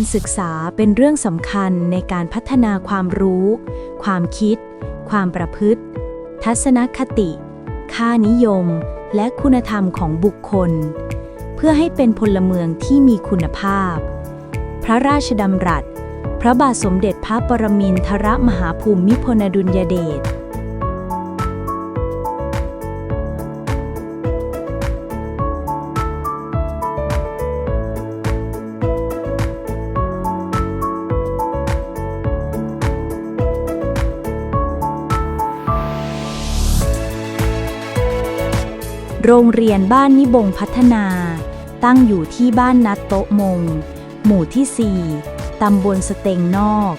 การศึกษาเป็นเรื่องสำคัญในการพัฒนาความรู้ ความคิด ความประพฤติ ทัศนคติ ค่านิยม และคุณธรรมของบุคคล เพื่อให้เป็นพลเมืองที่มีคุณภาพ พระราชดำรัส พระบาทสมเด็จพระปรมินทรมหาภูมิพลอดุลยเดช โรงเรียนบ้านนิบงพัฒนา ตั้งอยู่ที่บ้านนัดโต๊ะมง หมู่ที่ 4 ตำบลสเตงนอก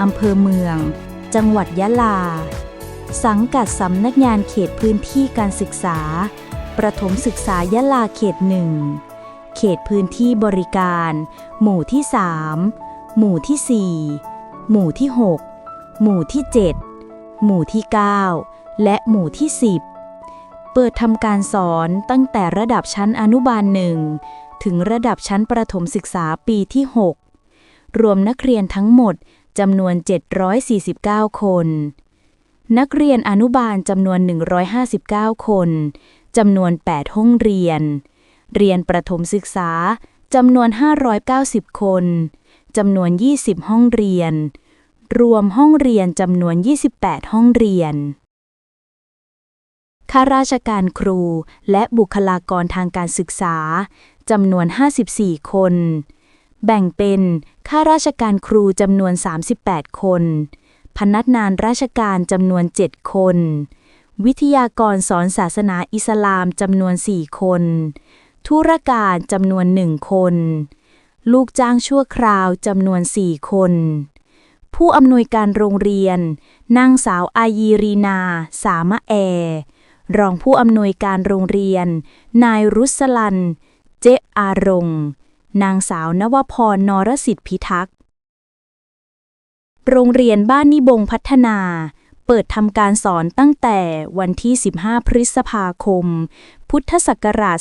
อำเภอเมือง จังหวัดยะลา สังกัดสำนักงานเขตพื้นที่การศึกษา ประถมศึกษายะลาเขตหนึ่ง เขตพื้นที่บริการ หมู่ที่ 3 หมู่ที่ 4 หมู่ที่ 6 หมู่ที่ 7 หมู่ที่ 9 และหมู่ที่ 10 เปิดทำการสอนตั้งแต่ระดับชั้นอนุบาลหนึ่งถึงระดับชั้นประถมศึกษาปีที่ 6 รวมนักเรียนทั้งหมดจำนวน 749 คน นักเรียนอนุบาลจำนวน 159 คนจำนวน 8 ห้องเรียน เรียนประถมศึกษาจำนวน 590 คนจำนวน 20 ห้องเรียน รวมห้องเรียนจำนวน 28 ห้องเรียน ข้าราชการครู และบุคลากรทางการศึกษาจำนวน 54 คน แบ่งเป็นข้าราชการครูจำนวน 38 คน พนักงานราชการจำนวน 7 คน วิทยากรสอนศาสนาอิสลามจำนวน 4 คน ธุรการจำนวน 1 คน ลูกจ้างชั่วคราวจำนวน 4 คนผู้อำนวยการโรงเรียนนางสาวอายีรีนา สามะแอ รองผู้อำนวยการโรงเรียน นายรุสลัน เจอารงนางสาวนวพรนรสิทธิพิทักษ์ โรงเรียนบ้านนิบงพัฒนา เปิดทำการสอนตั้งแต่วันที่ 15 พฤษภาคม พุทธศักราช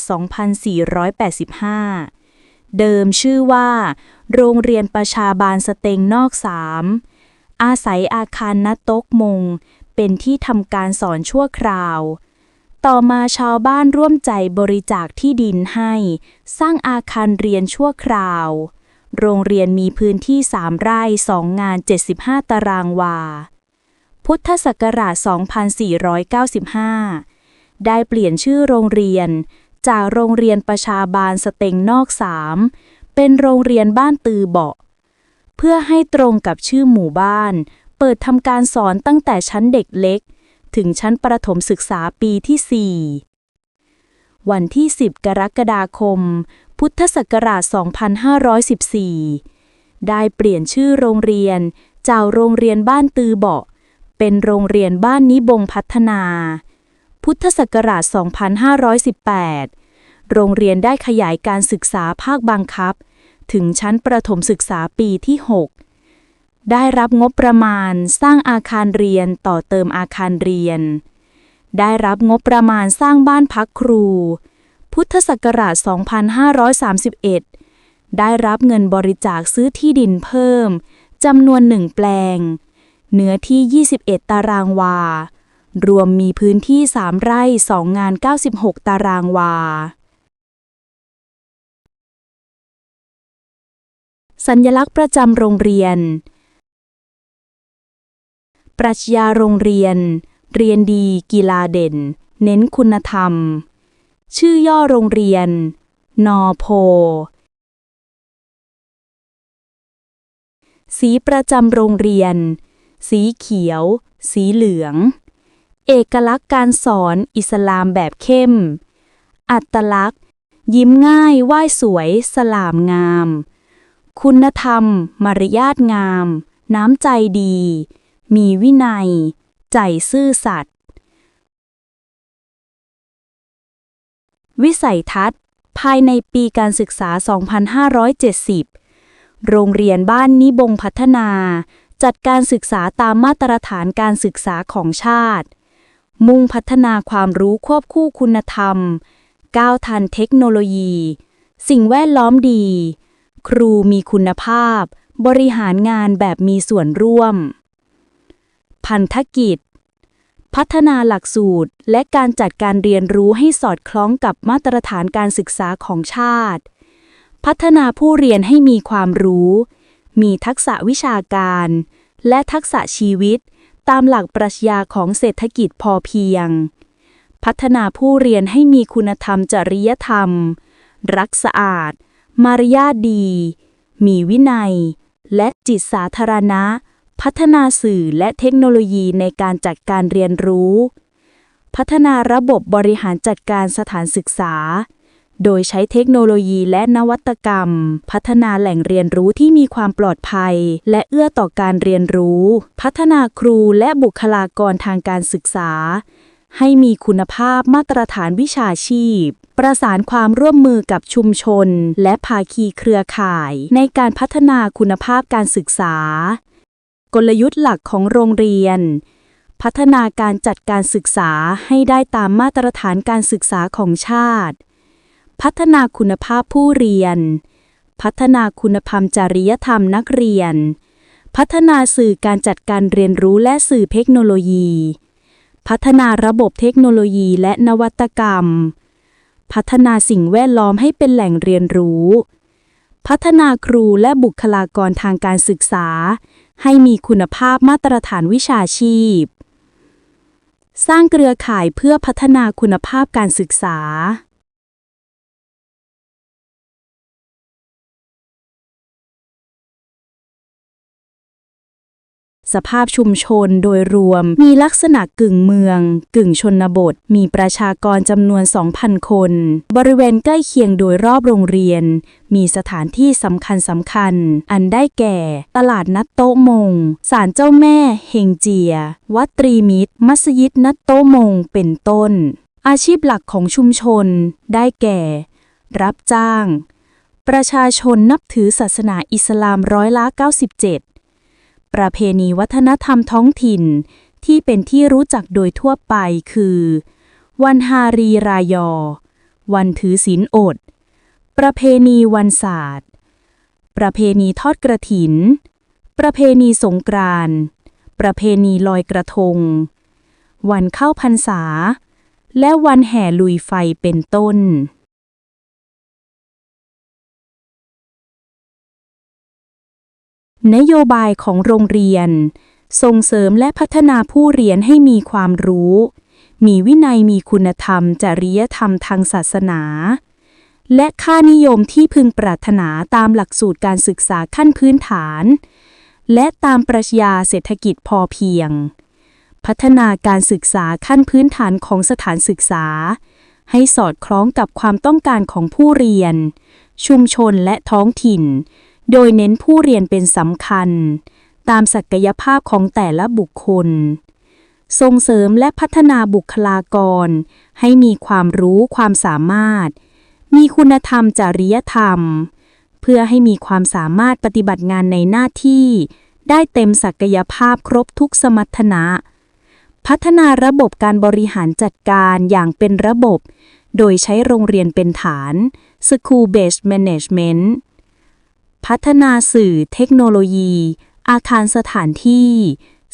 2485 เดิมชื่อว่า โรงเรียนประชาบาลสเตงนอกสามอาศัยอาคารนตกมง เป็นที่ทำการสอนชั่วคราว ต่อมาชาวบ้านร่วมใจบริจาคที่ดินให้ สร้างอาคารเรียนชั่วคราว โรงเรียนมีพื้นที่ 3 ไร่ 2 งาน 75 ตารางวา พุทธศักราช 2495 ได้เปลี่ยนชื่อโรงเรียน จากโรงเรียนประชาบาลสเต็งนอก3เป็นโรงเรียนบ้านตือเบาะ เพื่อให้ตรงกับชื่อหมู่บ้าน เปิดทำการสอนตั้งแต่ชั้นเด็กเล็ก ถึงชั้นประถมศึกษาปีที่ 4 วันที่ 10 กรกฎาคม พุทธศักราช 2514 ได้เปลี่ยนชื่อโรงเรียนจากโรงเรียนบ้านตือเบาะ เป็นโรงเรียนบ้านนิบงพัฒนา พุทธศักราช 2518 โรงเรียนได้ขยายการศึกษาภาคบังคับ ถึงชั้นประถมศึกษาปีที่ 6 ได้รับงบประมาณสร้างอาคารเรียนต่อเติมอาคารเรียน ได้รับงบประมาณสร้างบ้านพักครู พุทธศักราช 2531 ได้รับเงินบริจาคซื้อที่ดินเพิ่มจำนวนหนึ่งแปลง เนื้อที่ 21 ตารางวา รวมมีพื้นที่ 3 ไร่ 2 งาน 96 ตารางวา สัญลักษณ์ประจำโรงเรียน รัชญาโรงเรียน เรียนดีกีฬาเด่น เน้นคุณธรรม ชื่อย่อโรงเรียน นอโพ สีประจำโรงเรียน สีเขียว สีเหลือง เอกลักษณ์การสอนอิสลามแบบเข้ม อัตลักษณ์ ยิ้มง่ายไหว้สวย สลามงาม คุณธรรม มารยาทงาม น้ำใจดี มีวินัย ใจซื่อสัตย์ วิสัยทัศน์ ภายในปีการศึกษา 2570 โรงเรียนบ้านนิบงพัฒนา จัดการศึกษาตามมาตรฐานการศึกษาของชาติ มุ่งพัฒนาความรู้ควบคู่คุณธรรม ก้าวทันเทคโนโลยี สิ่งแวดล้อมดี ครูมีคุณภาพบริหารงานแบบมีส่วนร่วม พันธกิจ พัฒนาหลักสูตรและการจัดการเรียนรู้ให้สอดคล้องกับมาตรฐานการศึกษาของชาติ พัฒนาผู้เรียนให้มีความรู้ มีทักษะวิชาการ และทักษะชีวิต ตามหลักปรัชญาของเศรษฐกิจพอเพียง พัฒนาผู้เรียนให้มีคุณธรรมจริยธรรม รักสะอาด มารยาทดี มีวินัย และจิตสาธารณะ พัฒนาสื่อและเทคโนโลยีในการจัดการเรียนรู้ พัฒนาระบบบริหารจัดการสถานศึกษา โดยใช้เทคโนโลยีและนวัตกรรม พัฒนาแหล่งเรียนรู้ที่มีความปลอดภัย และเอื้อต่อการเรียนรู้ พัฒนาครูและบุคลากรทางการศึกษา ให้มีคุณภาพมาตรฐานวิชาชีพประสานความร่วมมือกับชุมชน และภาคีเครือข่าย ในการพัฒนาคุณภาพการศึกษา กลยุทธ์หลักของโรงเรียน พัฒนาการจัดการศึกษาให้ได้ตามมาตรฐานการศึกษาของชาติ พัฒนาคุณภาพผู้เรียน พัฒนาคุณธรรมจริยธรรมนักเรียน พัฒนาสื่อการจัดการเรียนรู้และสื่อเทคโนโลยี พัฒนาระบบเทคโนโลยีและนวัตกรรม พัฒนาสิ่งแวดล้อมให้เป็นแหล่งเรียนรู้พัฒนาครูและบุคลากรทางการศึกษา ให้มีคุณภาพมาตรฐานวิชาชีพ สร้างเครือข่ายเพื่อพัฒนาคุณภาพการศึกษา สภาพชุมชนโดยรวม มีลักษณะกึ่งเมือง กึ่งชนบท มีประชากรจำนวน 2,000 คน บริเวณใกล้เคียงโดยรอบโรงเรียน มีสถานที่สำคัญสำคัญ อันได้แก่ ตลาดนัดโต๊ะมงศาลเจ้าแม่ เฮงเจีย วัดตรีมิตร มัสยิดนัดโต๊ะมง เป็นต้น อาชีพหลักของชุมชน ได้แก่ รับจ้างประชาชนนับถือศาสนาอิสลามร้อยละ 97 ประเพณีวัฒนธรรมท้องถิ่น ที่เป็นที่รู้จักโดยทั่วไปคือ วันฮารีรายอ วันถือศีลอด ประเพณีวันศาสตร์ ประเพณีทอดกระถิน ประเพณีสงกรานต์ประเพณีลอยกระทง วันเข้าพรรษา และวันแห่ลุยไฟเป็นต้น นโยบายของโรงเรียน ส่งเสริมและพัฒนาผู้เรียนให้มีความรู้ มีวินัยมีคุณธรรม จริยธรรมทางศาสนา และค่านิยมที่พึงปรารถนาตามหลักสูตรการศึกษาขั้นพื้นฐาน และตามปรัชญาเศรษฐกิจพอเพียง พัฒนาการศึกษาขั้นพื้นฐานของสถานศึกษา ให้สอดคล้องกับความต้องการของผู้เรียน ชุมชนและท้องถิ่น โดยเน้นผู้เรียนเป็นสำคัญ ตามศักยภาพของแต่ละบุคคล ส่งเสริมและพัฒนาบุคลากร ให้มีความรู้ความสามารถ มีคุณธรรมจริยธรรม เพื่อให้มีความสามารถปฏิบัติงานในหน้าที่ ได้เต็มศักยภาพครบทุกสมรรถนะพัฒนาระบบการบริหารจัดการอย่างเป็นระบบ โดยใช้โรงเรียนเป็นฐาน School Based Management พัฒนาสื่อเทคโนโลยี อาคารสถานที่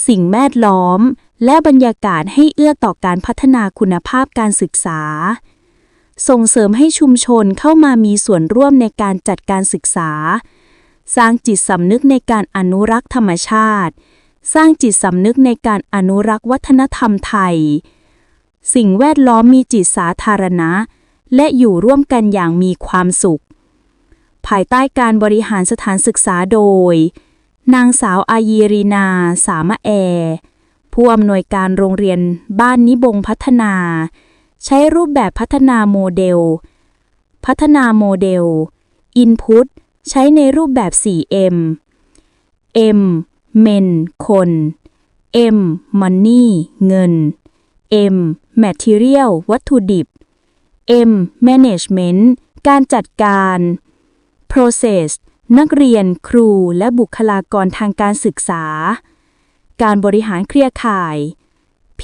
สิ่งแวดล้อม และบรรยากาศให้เอื้อต่อการพัฒนาคุณภาพการศึกษา ส่งเสริมให้ชุมชนเข้ามามีส่วนร่วมในการจัดการศึกษา สร้างจิตสำนึกในการอนุรักษ์ธรรมชาติ สร้างจิตสำนึกในการอนุรักษ์วัฒนธรรมไทย สิ่งแวดล้อมมีจิตสาธารณะ และอยู่ร่วมกันอย่างมีความสุข ภายใต้การบริหารสถานศึกษาโดย นางสาวอายีรีนา สามะแอ ผู้อำนวยการโรงเรียนบ้านนิบงพัฒนา ใช้รูปแบบพัฒนาโมเดล พัฒนาโมเดล Input ใช้ในรูปแบบ 4M M Men คน M Money เงิน M Material วัตถุดิบ M Management การจัดการ Process นักเรียน ครู และบุคลากรทางการศึกษา การบริหารเครือข่าย P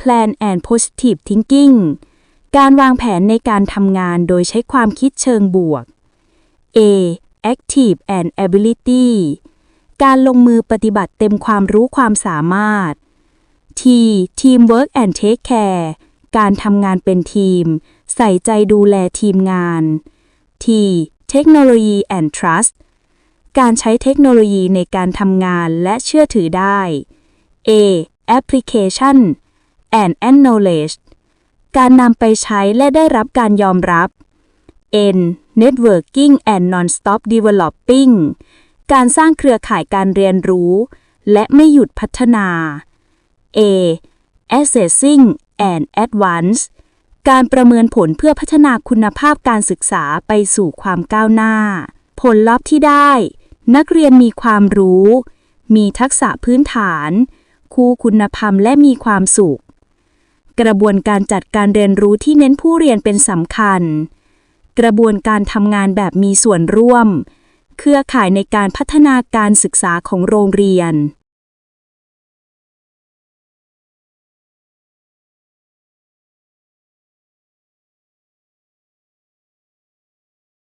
Plan and Positive Thinking การวางแผนในการทำงานโดยใช้ความคิดเชิงบวก A Active and Ability การลงมือปฏิบัติเต็มความรู้ความสามารถ T Teamwork and Take Care การทำงานเป็นทีม ใส่ใจดูแลทีมงาน T เทคโนโลยี and trust การใช้เทคโนโลยีในการทำงานและเชื่อถือได้ A application and acknowledge การนำไปใช้และได้รับการยอมรับ N networking and non-stop developing การสร้างเครือข่ายการเรียนรู้ และไม่หยุดพัฒนา A accessing and advance การประเมินผลเพื่อพัฒนาคุณภาพการศึกษาไปสู่ความก้าวหน้า ผลลัพธ์ที่ได้ นักเรียนมีความรู้ มีทักษะพื้นฐาน คู่คุณธรรมและมีความสุข กระบวนการจัดการเรียนรู้ที่เน้นผู้เรียนเป็นสำคัญ กระบวนการทำงานแบบมีส่วนร่วม เครือข่ายในการพัฒนาการศึกษาของโรงเรียน